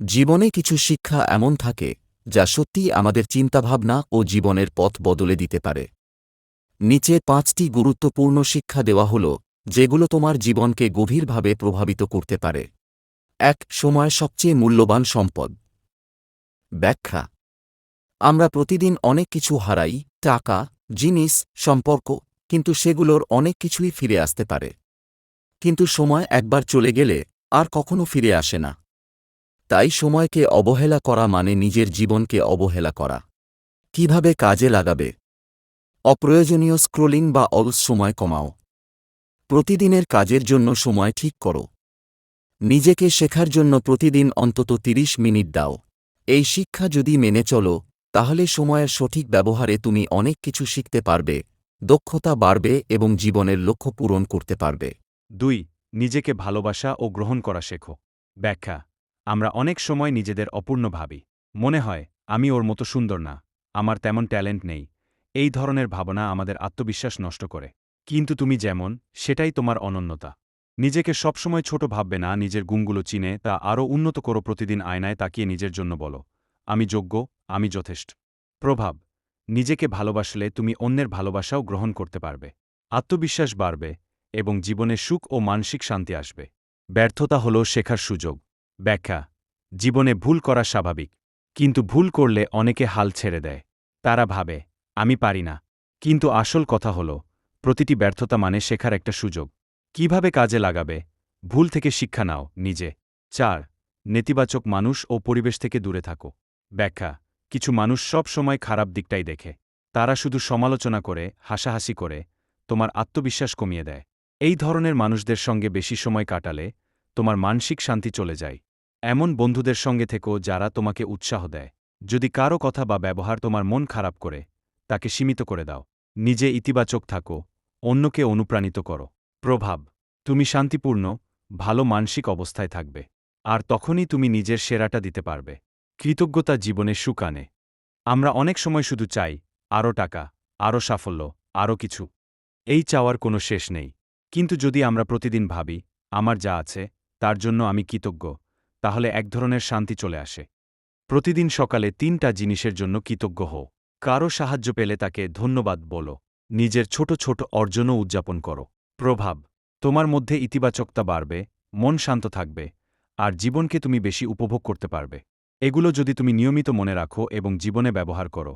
জীবনে কিছু শিক্ষা এমন থাকে, যা সত্যিই আমাদের চিন্তাভাবনা ও জীবনের পথ বদলে দিতে পারে। নিচে পাঁচটি গুরুত্বপূর্ণ শিক্ষা দেওয়া হল, যেগুলো তোমার জীবনকে গভীরভাবে প্রভাবিত করতে পারে। এক, সময় সবচেয়ে মূল্যবান সম্পদ। ব্যাখ্যা, আমরা প্রতিদিন অনেক কিছু হারাই, টাকা, জিনিস, সম্পর্ক, কিন্তু সেগুলোর অনেক কিছুই ফিরে আসতে পারে। কিন্তু সময় একবার চলে গেলে আর কখনো ফিরে আসে না। তাই সময়কে অবহেলা করা মানে নিজের জীবনকে অবহেলা করা। কীভাবে কাজে লাগাবে? অপ্রয়োজনীয় স্ক্রোলিং বা অলস সময় কমাও। প্রতিদিনের কাজের জন্য সময় ঠিক করো। নিজেকে শেখার জন্য প্রতিদিন অন্তত ৩০ মিনিট দাও। এই শিক্ষা যদি মেনে চলো, তাহলে সময়ের সঠিক ব্যবহারে তুমি অনেক কিছু শিখতে পারবে, দক্ষতা বাড়বে এবং জীবনের লক্ষ্য পূরণ করতে পারবে। দুই, নিজেকে ভালোবাসা ও গ্রহণ করা শেখো। ব্যাখ্যা আমরা অনেক সময় নিজেদের অপূর্ণ ভাবি। মনে হয়, আমি ওর মতো সুন্দর না, আমার তেমন ট্যালেন্ট নেই। এই ধরনের ভাবনা আমাদের আত্মবিশ্বাস নষ্ট করে। কিন্তু তুমি যেমন, সেটাই তোমার অনন্যতা। নিজেকে সবসময় ছোট ভাববে না, নিজের গুণগুলো চিনে, তা আরও উন্নত করো প্রতিদিন আয়নায় তাকিয়ে নিজের জন্য বলো, আমি যোগ্য, আমি যথেষ্ট। প্রভাব, নিজেকে ভালোবাসলে তুমি অন্যের ভালোবাসাও গ্রহণ করতে পারবে। আত্মবিশ্বাস বাড়বে এবং জীবনে সুখ ও মানসিক শান্তি আসবে। ব্যর্থতা হল শেখার সুযোগ। ব্যাখ্যা, জীবনে ভুল করা স্বাভাবিক, কিন্তু ভুল করলে অনেকে হাল ছেড়ে দেয়। তারা ভাবে, আমি পারি না। কিন্তু আসল কথা হল, প্রতিটি ব্যর্থতা মানে শেখার একটা সুযোগ। কীভাবে কাজে লাগাবে? ভুল থেকে শিক্ষা নাও, নিজে। চার, নেতিবাচক মানুষ ও পরিবেশ থেকে দূরে থাকো। ব্যাখ্যা, কিছু মানুষ সব সময় খারাপ দিকটাই দেখে। তারা শুধু সমালোচনা করে, হাসাহাসি করে, তোমার আত্মবিশ্বাস কমিয়ে দেয়। এই ধরনের মানুষদের সঙ্গে বেশি সময় কাটালে তোমার মানসিক শান্তি চলে যায়। এমন বন্ধুদের সঙ্গে থেকো যারা তোমাকে উৎসাহ দেয়। যদি কারও কথা বা ব্যবহার তোমার মন খারাপ করে, তাকে সীমিত করে দাও। নিজে ইতিবাচক থাকো, অন্যকে অনুপ্রাণিত করো। প্রভাব, তুমি শান্তিপূর্ণ, ভালো মানসিক অবস্থায় থাকবে, আর তখনই তুমি নিজের সেরাটা দিতে পারবে। কৃতজ্ঞতা জীবনে সুকানে আমরা অনেক সময় শুধু চাই, আরও টাকা, আরও সাফল্য, আরও কিছু। এই চাওয়ার কোনো শেষ নেই। কিন্তু যদি আমরা প্রতিদিন ভাবি, আমার যা আছে, তার জন্য আমি কৃতজ্ঞ তাহলে এক ধরনের শান্তি চলে আসে। প্রতিদিন সকালে তিনটা জিনিসের জন্য কৃতজ্ঞ হও। কারও সাহায্য পেলে তাকে ধন্যবাদ বলো। নিজের ছোট ছোট অর্জনও উদযাপন করো। প্রভাব, তোমার মধ্যে ইতিবাচকতা বাড়বে, মন শান্ত থাকবে, আর জীবনকে তুমি বেশি উপভোগ করতে পারবে। এগুলো যদি তুমি নিয়মিত মনে রাখো এবং জীবনে ব্যবহার করো,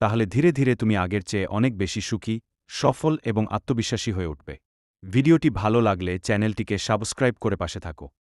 তাহলে ধীরে ধীরে তুমি আগের চেয়ে অনেক বেশি সুখী, সফল এবং আত্মবিশ্বাসী হয়ে উঠবে। ভিডিওটি ভালো লাগলে চ্যানেলটিকে সাবস্ক্রাইব করে পাশে থাকো।